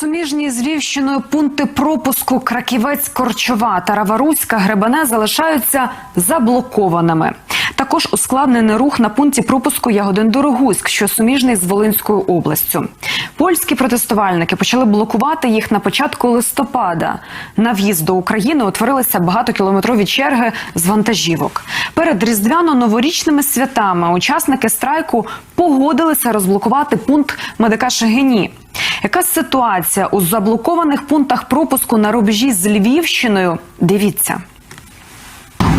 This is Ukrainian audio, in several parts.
Суміжні з Львівщиною пункти пропуску Краківець, Корчова та Раваруська Гребене залишаються заблокованими. Також ускладнений рух на пункті пропуску Ягодин Дорогуськ, що суміжний з Волинською областю. Польські протестувальники почали блокувати їх на початку листопада. На в'їзд до України утворилися багатокілометрові черги з вантажівок. Перед різдвяно-новорічними святами учасники страйку погодилися розблокувати пункт медика Шегині. Яка ситуація у заблокованих пунктах пропуску на рубежі з Львівщиною? Дивіться.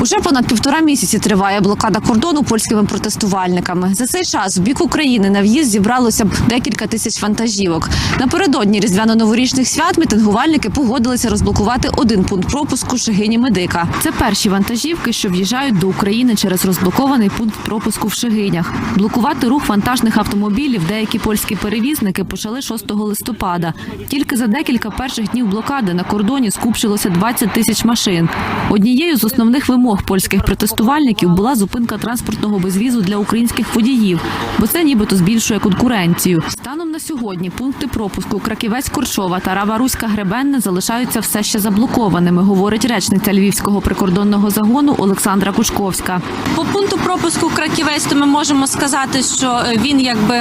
Уже понад півтора місяці триває блокада кордону польськими протестувальниками. За цей час в бік України на в'їзд зібралося декілька тисяч вантажівок. Напередодні різдвяно-новорічних свят мітингувальники погодилися розблокувати один пункт пропуску Шегині Медика. Це перші вантажівки, що в'їжджають до України через розблокований пункт пропуску в Шегинях. Блокувати рух вантажних автомобілів деякі польські перевізники почали 6 листопада. Тільки за декілька перших днів блокади на кордоні скупчилося 20 тисяч машин. Однією з основних вимог польських протестувальників була зупинка транспортного безвізу для українських водіїв, бо це нібито збільшує конкуренцію. Станом на сьогодні пункти пропуску Краківець Корчова та Рава Руська Гребенне залишаються все ще заблокованими, говорить речниця львівського прикордонного загону Олександра Кушковська. По пункту пропуску Краківець то ми можемо сказати, що е, він якби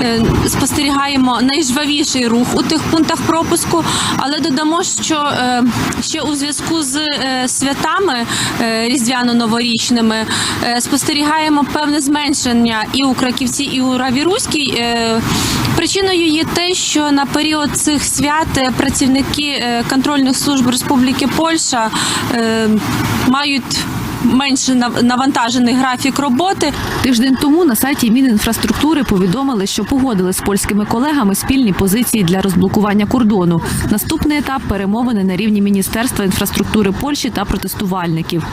е, спостерігаємо найжвавіший рух у тих пунктах пропуску, але додамо, що е, ще у зв'язку з святами різдвяно-новорічними спостерігаємо певне зменшення і у Краківці, і у Равіруській. Е, Причиною є те, що на період цих свят е, працівники е, контрольних служб Республіки Польща е, мають менше навантажений графік роботи. Тиждень тому на сайті Мінінфраструктури повідомили, що погодили з польськими колегами спільні позиції для розблокування кордону. Наступний етап перемовини на рівні Міністерства інфраструктури Польщі та протестувальників.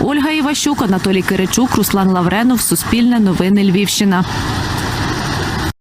Ольга Іващук, Анатолій Киричук, Руслан Лавренов, Суспільне новини Львівщина.